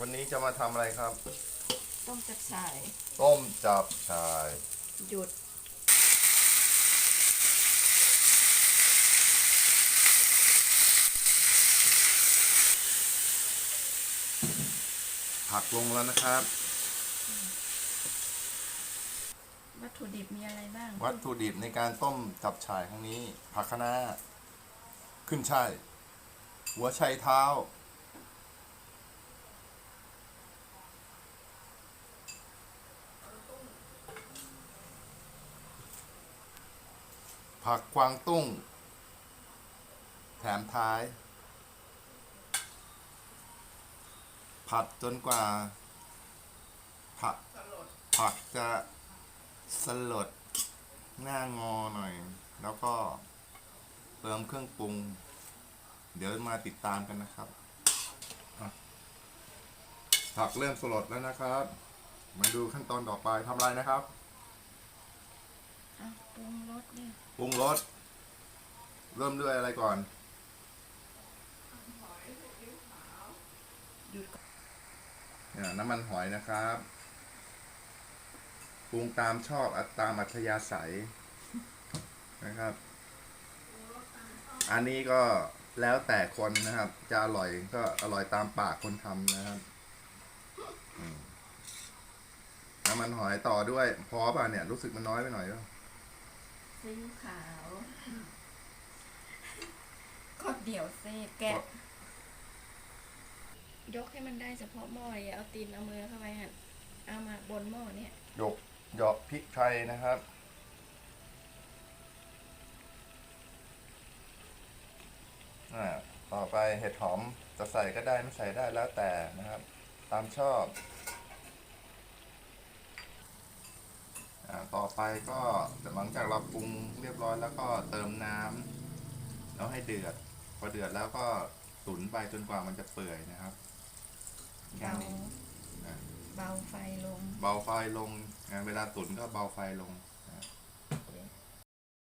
วันนี้จะมาทำอะไรครับ ต้มจับฉ่าย ต้มจับชายหยุด ผักลงแล้วนะครับ วัตถุดิบมีอะไรบ้าง วัตถุดิบในการต้มจับฉ่ายครั้งนี้ ผักคะน้าขึ้นช่ายหัวไชเท้า ผักกวางตุ้ง แถมท้าย ผัดจนกว่า ผัก ผักจะสลด หน้างอหน่อย แล้วก็เติมเครื่องปรุง เดี๋ยวมาติดตามกันนะครับผักเริ่มสลดแล้วนะครับ มาดูขั้นตอนต่อไปทำอะไรนะครับ อะปรุงรสเนี่ยปรุงรสเริ่มด้วยอะไรก่อน หยุดก่อนเนี่ยน้ำมันหอยนะครับปรุงตามชอบอัตตามอัธยาศัยนะครับ อันนี้ก็แล้วแต่คนนะครับ จะอร่อยก็อร่อยตามปากคนทำนะครับอืมน้ำมันหอยต่อด้วย พอป่ะเนี่ย รู้สึกมันน้อยไปหน่อยป่ะ ซีอิ๊วขาวก็เดี๋ยวเซแกะยกให้มันได้เฉพาะหม้ออย่าเอาตีนเอามือเข้าไปฮะเอามาบนหม้อเนี่ยหยกหยอกพริกไทยนะครับ อ่า ต่อไปเห็ดหอมจะใส่ก็ได้ไม่ใส่ได้แล้วแต่นะครับ ตามชอบ อ่า ต่อไปก็หลังจากเราปรุงเรียบร้อยแล้วก็เติมน้ำแล้วให้เดือด พอเดือดแล้วก็ตุ๋นไปจนกว่ามันจะเปื่อยนะครับแค่เบานี้นะเบาไฟลง เบาไฟลงอ่าเวลาตุ๋นก็เบาไฟลง